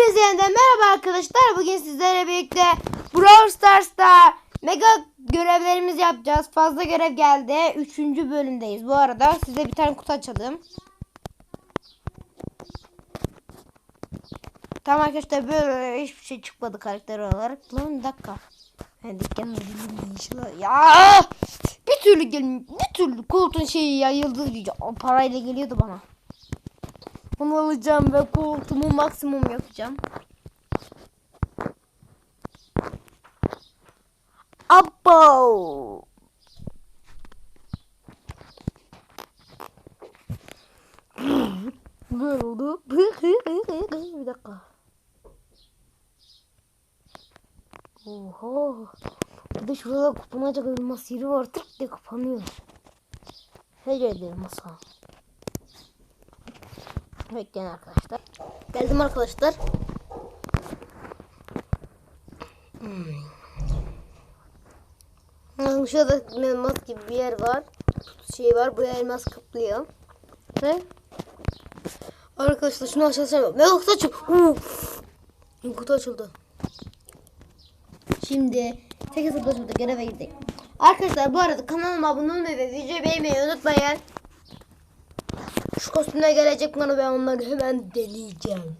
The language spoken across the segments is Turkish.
Hepinize yeniden merhaba arkadaşlar. Bugün sizlerle birlikte Brawl Stars'ta mega görevlerimizi yapacağız. Fazla görev geldi. Üçüncü bölümdeyiz. Bu arada size bir tane kutu açalım. Tamam arkadaşlar böyle hiçbir şey çıkmadı karakter olarak. Lan bir dakika. Ben dükkanı. Ya bir türlü gelmiyor. Bir türlü koltuğun şeyi yayıldı diyeceğim. O parayla geliyordu bana. Bunu alacağım ve koltuğumu maksimum yapacağım. Abo. Böyle oldu. Bir dakika. Oha. Bir de şurada kapanacak elmas yeri var. Tık diye kapanıyor. Hece ederim masa. Bekleyin arkadaşlar. Geldim arkadaşlar. Hmm. Şurada elmas gibi bir yer var. Şey var. Buraya elmas kaplıyor. Ne? Arkadaşlar şunu açacağım. Ne kutu açıldı? Kutu açıldı. Şimdi 8 hesaplaşmada göreve girdik. Arkadaşlar bu arada kanalıma abone olmayı ve videoyu beğenmeyi unutmayın. Şu kostümler gelecek bana ben onları hemen deneyeceğim.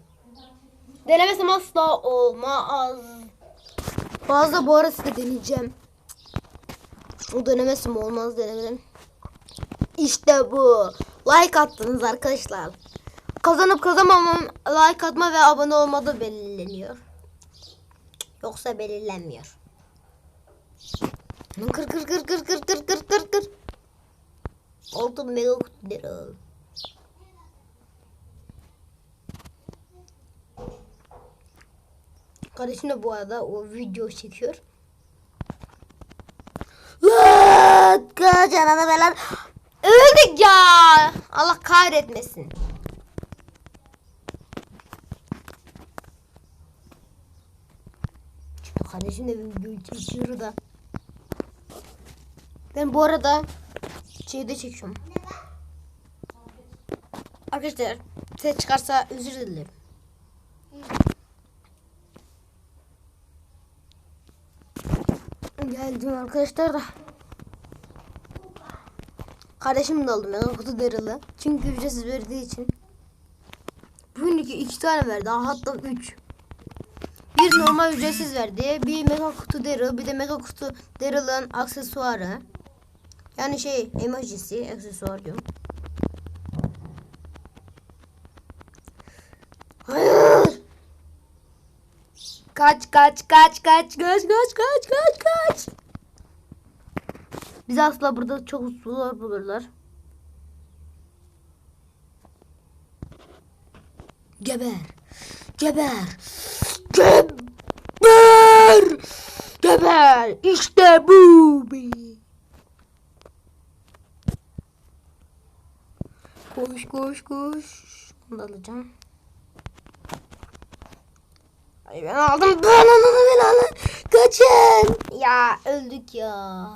Denemesem asla olmaz. Bazı bu arası da deneyeceğim. O denemesem olmaz denemedim. İşte bu. Like attınız arkadaşlar. Kazanıp kazanmamam like atma ve abone olma da belirleniyor. Yoksa belirlenmiyor. Kır kır kır kır kır kır kır kır kır. Oldu mega kutuları. Kardeşim de bu arada o video çekiyor. Lan canına belan. Öldük ya. Allah kahretmesin. Kardeşim de video çekiyor da. Ben bu arada şeyde çekiyorum. Arkadaşlar ses çıkarsa özür dilerim. Geldim arkadaşlar da. Kardeşim de aldım ya kutu derili. Çünkü ücretsiz verdiği için. Bugün iki, iki tane verdi. Hatta üç. Bir normal ücretsiz verdi. Bir mega kutu deril. Bir de mega kutu derilin aksesuarı. Yani şey emojisi aksesuar diyorum. Hayır. Kaç kaç kaç kaç kaç kaç kaç kaç kaç. Biz asla burada çok zor bulurlar. Geber. Geber. Geber. Geber. İşte bu. Koş koş koş. Bunu alacağım. Ay ben aldım. Ben onu ben aldım. Kaçın. Ya öldük ya.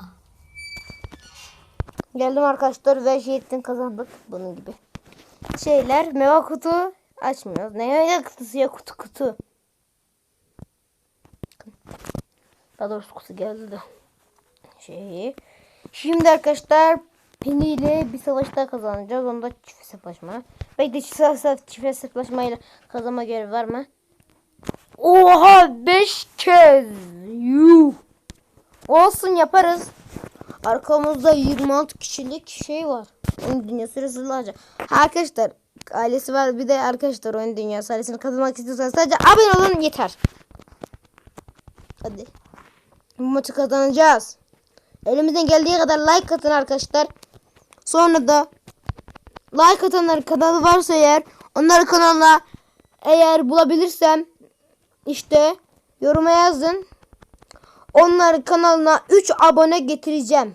Geldim arkadaşlar ve jetin kazandık. Bunun gibi. Şeyler meva kutu açmıyoruz. Ne meva kutusu ya kutu kutu. Daha doğrusu kutu geldi de. Şey. Şimdi arkadaşlar Penny ile bir savaşta kazanacağız. Onda çift hesaplaşma. Belki de çift, çift hesaplaşmayla kazanma görevi var mı? Oha 5 kez. Yuh. Olsun yaparız. Arkamızda 26 kişilik şey var. Oyun dünyası. Ha arkadaşlar ailesi var bir de arkadaşlar oyun dünyası ailesini kazanmak istiyorsanız sadece abone olun yeter. Hadi. Bu maçı kazanacağız. Elimizden geldiği kadar like atın arkadaşlar. Sonra da like atanlar kanalı varsa eğer onları kanalına eğer bulabilirsem işte yoruma yazın. Onların kanalına 3 abone getireceğim.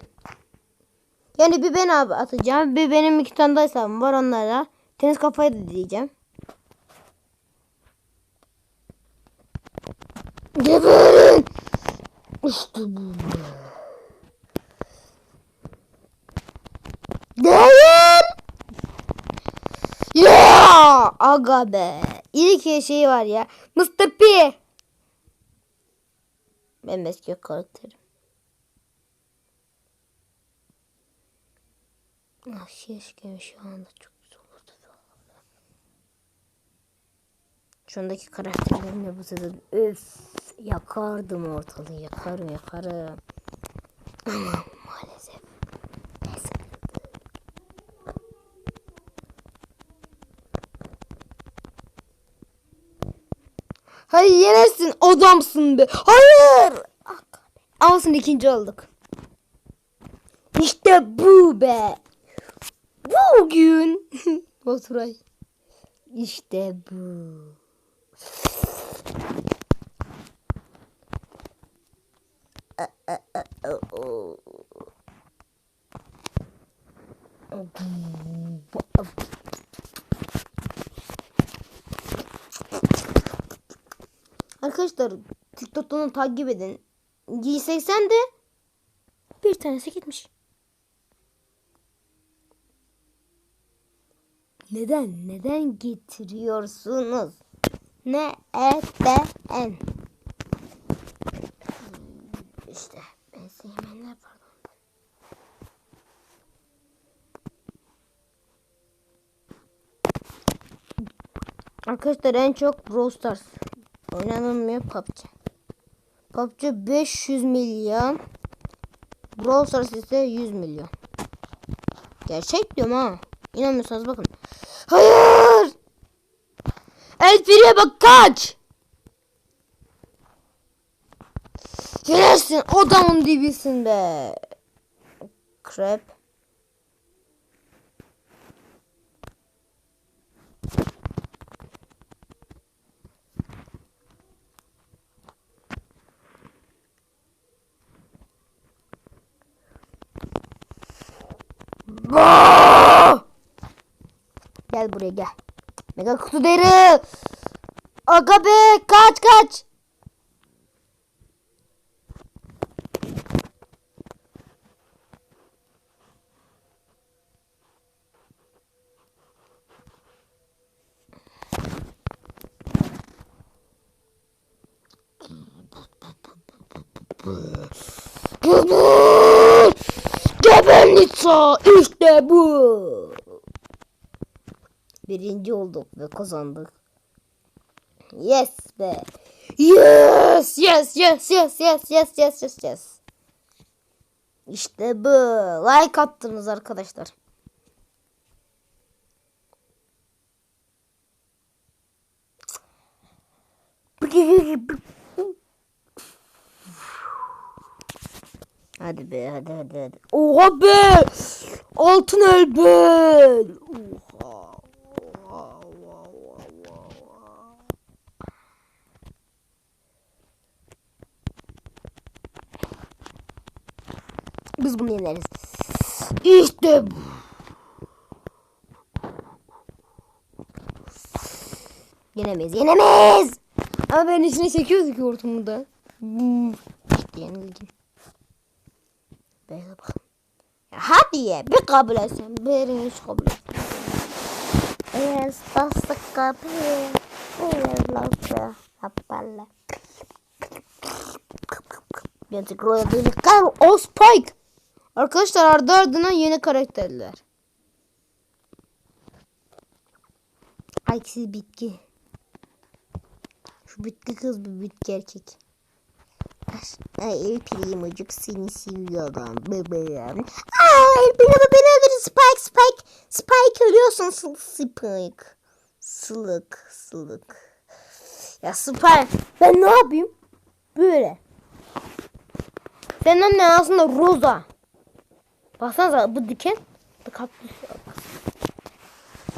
Yani bir ben atacağım. Bir benim iki tane daha hesabım var onlara. Tenis kafayı da diyeceğim. Geberin. İşte bu. Değil. Ya aga be. İlk şey var ya. Mr. P. Benim eski karakterim. Ah keşke şu anda çok güzel olurdu. Şundaki karakterlerimle bu sezon öf yakardım ortalığı yakarım yakarım. Ama maalesef. Neyse. Hayır yenersin adamsın be. Hayır. Sonra ikinci olduk. İşte bu be. Bugün. Baturay. İşte bu. Arkadaşlar TikTok'tan takip edin. G80 de bir tanesi gitmiş. Neden? Neden getiriyorsunuz? Ne e b n İşte ben sevmeyenler pardon. Arkadaşlar en çok Brawl oynanılmıyor PUBG. PUBG 500 milyon. Brawl Stars ise 100 milyon. Gerçek diyorum ha. İnanmıyorsanız bakın. Hayır! El Primo'ya bak kaç! Gelirsin odamın dibisinde. Crap. Aa! Gel buraya gel. Mega kutu deri. Aga be kaç kaç. Geberlitsa işte bu. Birinci olduk ve kazandık. Yes be. Yes, yes, yes, yes, yes, yes, yes, yes, yes. İşte bu. Like attınız arkadaşlar. Hadi be hadi hadi hadi. Oha be! Altın elbel. Oha. Oha, oha, oha, oha. Biz bunu yeneriz. İşte bu. Yenemeyiz, yenemeyiz. Ama ben içine çekiyoruz ki ortamında. Hmm. İşte yenildim. Böyle bak. Ya hadi ye bir kabul etsin. Birini hiç kabul etsin. Yes, bastık kapıyı. Hayırlısı. Hoppala. Gerçek Royal Delikler o Spike. Arkadaşlar ardı ardına yeni karakterler. Aksiz bitki. Şu bitki kız bir bitki erkek. Ay el primocuk seni seviyorum bebeğim. Ay el primo beni Spike Spike. Spike ölüyorsun sı- Spike. Sılık sılık. Ya Spike ben ne yapayım? Böyle. Senin annen aslında Rosa. Baksanıza bu diken. Bu kaktüs.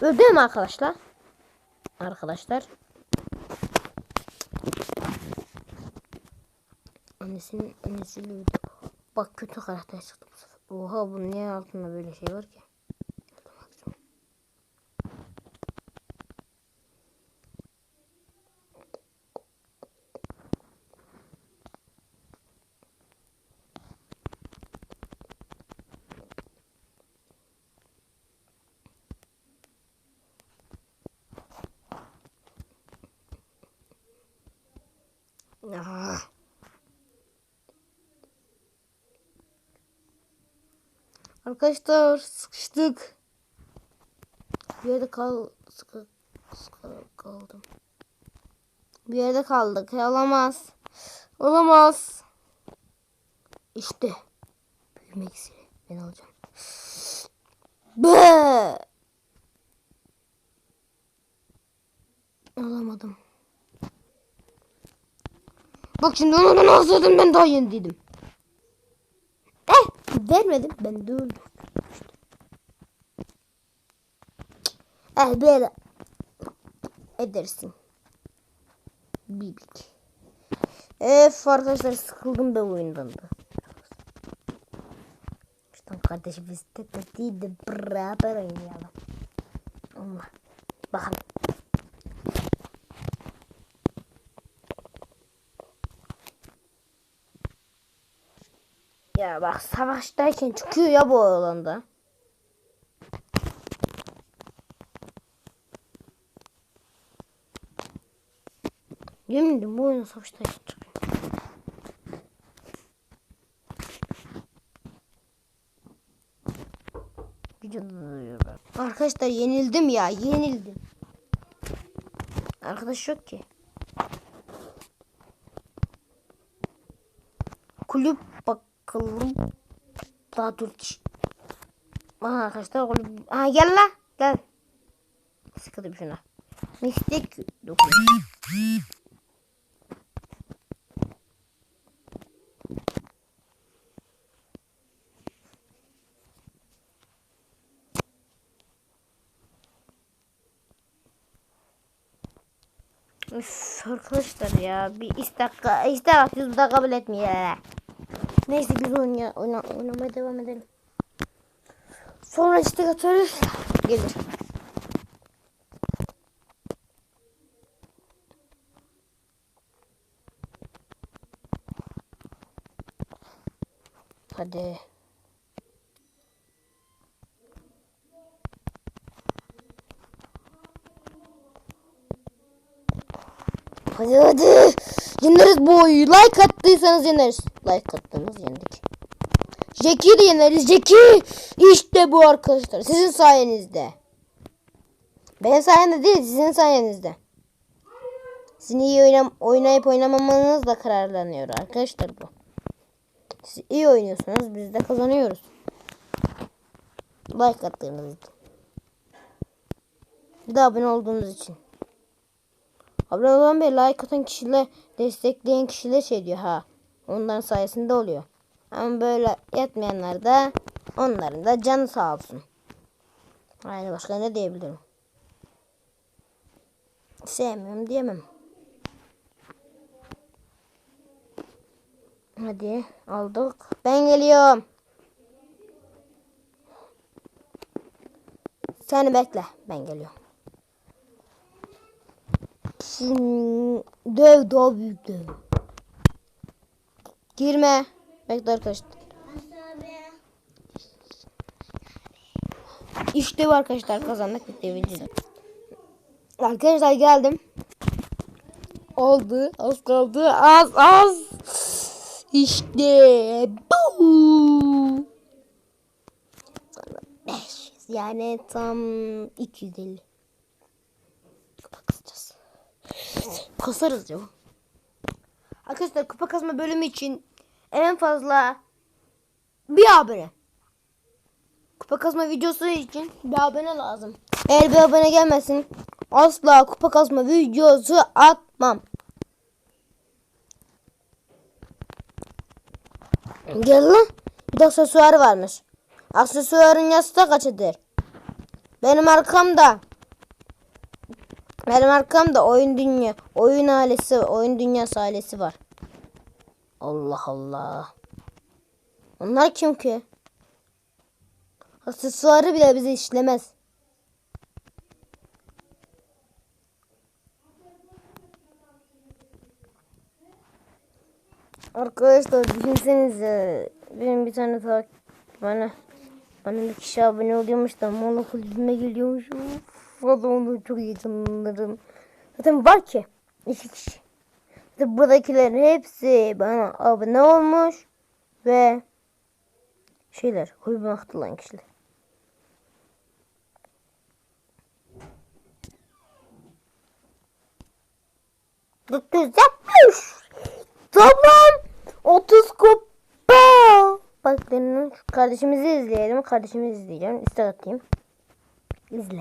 Öldü mü arkadaşlar? Arkadaşlar. Annesinin öldü. Bak kötü karakter çıktı bu sefer. Oha bunun niye altında böyle şey var ki? Arkadaşlar sıkıştık. Bir yerde kal sıkı, sıkı kaldım. Bir yerde kaldık. Olamaz. Olamaz. İşte. Büyüme iksiri. Ben alacağım. Be. Alamadım. Bak şimdi onu nasıl yedim ben daha yeni dedim. Eh vermedim ben de öldüm. Eh böyle edersin. Bibik. Ef arkadaşlar sıkıldım ben oyundan da. İşte kardeşim biz değil de beraber oynayalım. Allah. Bakalım. Ya bak savaştayken çıkıyor ya bu alanda. Yemin ederim bu oyun savaştayken çıkıyor. Arkadaşlar yenildim ya yenildim. Arkadaş yok ki. Kulüp bakalım. Daha kişi. Aha arkadaşlar kulüp. Aha gel la. Gel. Sıkıldım şuna. Mistik dokun. Üf, arkadaşlar ya bir istek istek atıyoruz da kabul etmiyor. Neyse biz oyna, oyna, oynamaya devam edelim. Sonra istek atarız. Gelir. Hadi. Hadi hadi. Yeneriz oyunu. Like attıysanız yeneriz. Like attınız yendik. Jack'i de yeneriz. Jack'i. İşte bu arkadaşlar. Sizin sayenizde. Benim sayemde değil. Sizin sayenizde. Sizin iyi oynam oynayıp oynamamanızla kararlanıyor arkadaşlar bu. Siz iyi oynuyorsunuz. Biz de kazanıyoruz. Like attığınız için. Bir de abone olduğunuz için. Abone olan bir like atan kişiler destekleyen kişiler şey diyor ha. Onların sayesinde oluyor. Ama böyle yetmeyenler de onların da canı sağ olsun. Aynı başka ne diyebilirim. Sevmiyorum diyemem. Hadi aldık. Ben geliyorum. Seni bekle. Ben geliyorum. Şimdi döv daha döv. Girme. Bekle arkadaşlar. İşte bu arkadaşlar kazandık bitti. Arkadaşlar geldim. Oldu. Az kaldı. Az az. İşte bu. 500 yani tam 250. Kupa kasacağız. Kasarız ya. Arkadaşlar kupa kasma bölümü için en fazla bir abone. Kupa kasma videosu için bir abone lazım. Eğer bir abone gelmesin asla kupa kasma videosu atmam. Gel lan. Bir de aksesuarı varmış. Aksesuarın yası da kaçıdır? Benim arkamda. Benim arkamda oyun dünya, oyun ailesi, oyun dünyası ailesi var. Allah Allah. Onlar kim ki? Aksesuarı bile bize işlemez. Arkadaşlar düşünsenize benim bir tane takip bana bana bir kişi abone oluyormuş da mola kulübüme geliyormuş. Uf, o da onu çok heyecanlanırım. Zaten var ki iki kişi. İşte buradakilerin hepsi bana abone olmuş ve şeyler kulübüme katılan kişiler. Yapmış. Tamam. 30 kupa. Bak benim kardeşimizi izleyelim. Kardeşimizi izleyeceğim. İstek atayım. İzle.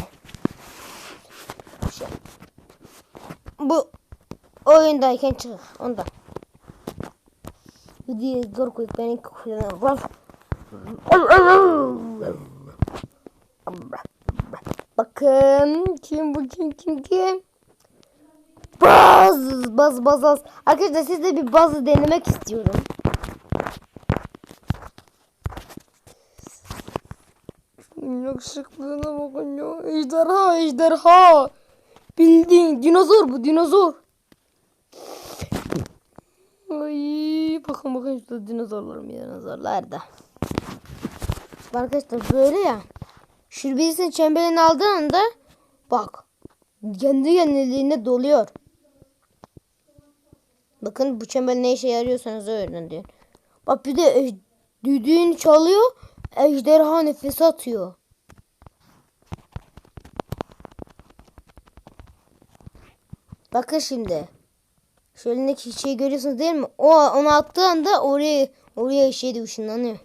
Şey. Bu oyundayken çık. Ondan. Video korku beni kullanır. Bakın kim bu kim kim kim? Baz baz baz baz. Arkadaşlar siz de bir bazı denemek istiyorum. Yakışıklığına bakın ya. Ejderha ejderha. Bildiğin dinozor bu dinozor. Ay bakın bakın şurada dinozorlar mı dinozorlar da. Arkadaşlar böyle ya. Şu birisinin çemberini aldığı anda bak kendi kendiliğine doluyor. Bakın bu çember ne işe yarıyorsanız öğrenin diyor. Bak bir de düdüğünü çalıyor. Ejderha nefes atıyor. Bakın şimdi. Şu elindeki şeyi görüyorsunuz değil mi? O onu attığı anda oraya oraya şey de ışınlanıyor.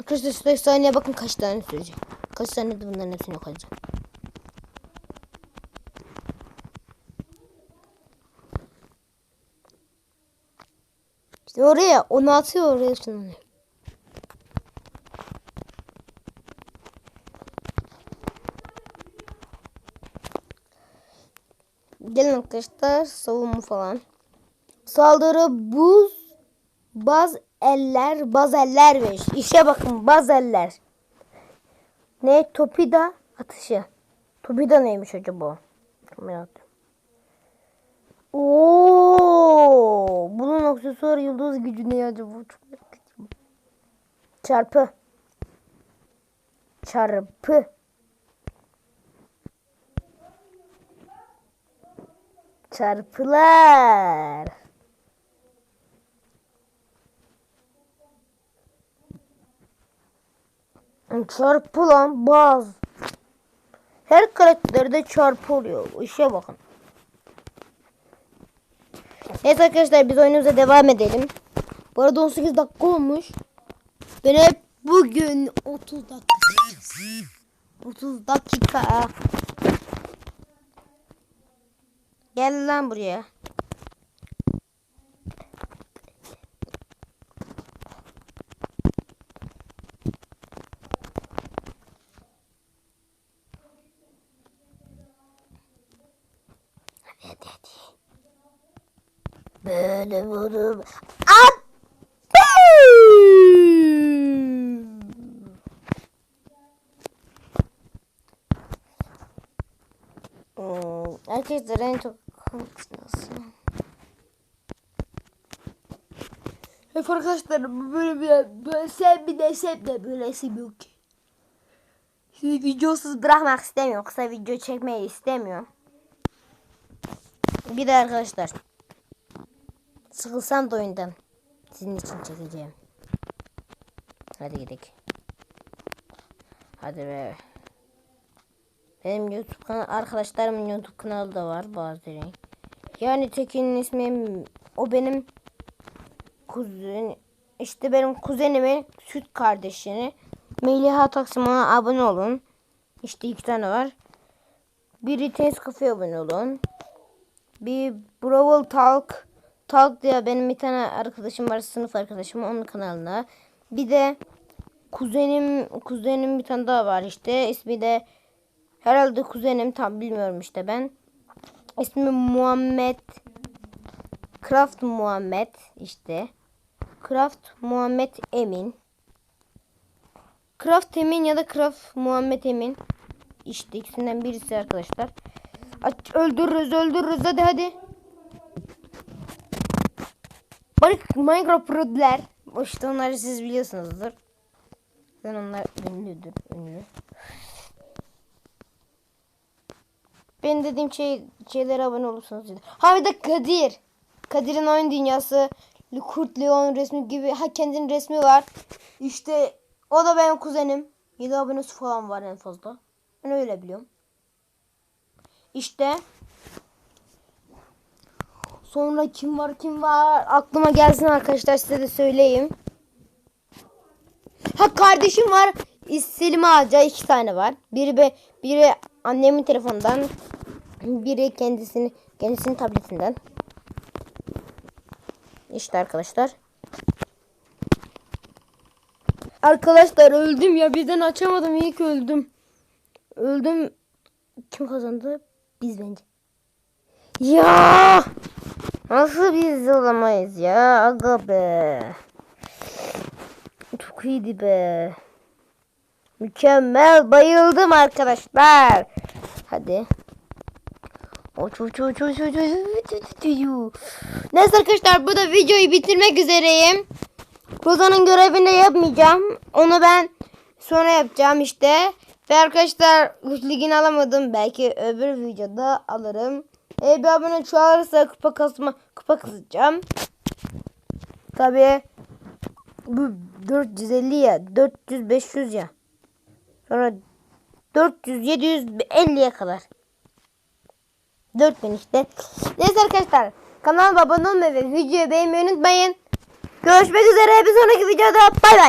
Arkadaşlar şu efsaneye bakın kaç tane sürecek. Kaç tane de bunların hepsini koyacağım. İşte oraya onu atıyor oraya ışınlanıyor. Gelin arkadaşlar savunma falan. Saldırı buz baz eller baz eller ve işe bakın baz eller. Ne topida atışı. Topida neymiş acaba? Merak. Oo, bunun aksesuar yıldız gücü ne acaba? Çok merak. Çarpı. Çarpı. Çarpılar. Çarpı lan baz. Her karakterde çarpı oluyor. İşe bakın. Neyse arkadaşlar biz oyunumuza devam edelim. Bu arada 18 dakika olmuş. Ben hep bugün 30 dakika. 30 dakika. Gel lan buraya. Böyle vurup attım. Hmm, Arkadaşlar en çok nasıl? Hep arkadaşlar böyle bir sev bir de sev de böylesi yok ki. Şimdi videosuz bırakmak istemiyorum. Kısa video çekmeyi istemiyorum. Bir de arkadaşlar. Sıkılsam da oyundan. Sizin için çekeceğim. Hadi gidelim. Hadi be. Benim YouTube kanal arkadaşlarımın YouTube kanalı da var bazıları. Yani Tekin'in ismi o benim kuzen işte benim kuzenimin süt kardeşini Meliha Taksim'a abone olun. İşte iki tane var. Biri Tez Kafe'ye abone olun. Bir Brawl Talk Talk diye benim bir tane arkadaşım var sınıf arkadaşım onun kanalına. Bir de kuzenim kuzenim bir tane daha var işte ismi de herhalde kuzenim tam bilmiyorum işte ben. İsmi Muhammed Craft Muhammed işte. Craft Muhammed Emin. Craft Emin ya da Craft Muhammed Emin. İşte ikisinden birisi arkadaşlar. Aç, öldürürüz öldürürüz hadi hadi. Minecraft Pro'lar. İşte onları siz biliyorsunuzdur. Ben onlar ünlüdür. Ünlü. Benim dediğim şey, şeylere abone olursanız. Ha bir de Kadir. Kadir'in oyun dünyası. Kurt Leon resmi gibi. Ha kendinin resmi var. İşte o da benim kuzenim. 7 abonesi falan var en fazla. Ben öyle biliyorum. İşte Sonra kim var kim var aklıma gelsin arkadaşlar size de söyleyeyim. Ha kardeşim var. Selim Ağaca iki tane var. Biri be, biri annemin telefonundan, biri kendisini kendisinin tabletinden. İşte arkadaşlar. Arkadaşlar öldüm ya birden açamadım iyi ki öldüm. Öldüm. Kim kazandı? Biz bence. Ya! Nasıl biz olamayız ya? Aga be. Çok iyiydi be. Mükemmel. Bayıldım arkadaşlar. Hadi. Neyse arkadaşlar bu da videoyu bitirmek üzereyim. Rozan'ın görevini yapmayacağım. Onu ben sonra yapacağım işte. Ve arkadaşlar ligini alamadım. Belki öbür videoda alırım. E bir abone çoğalırsa kupa kasma kupa kasacağım. Tabii bu 450 ya 400 500 ya. Sonra 400 750'ye kadar. 4000 işte. Neyse arkadaşlar kanalıma abone olmayı ve videoyu beğenmeyi unutmayın. Görüşmek üzere bir sonraki videoda bay bay.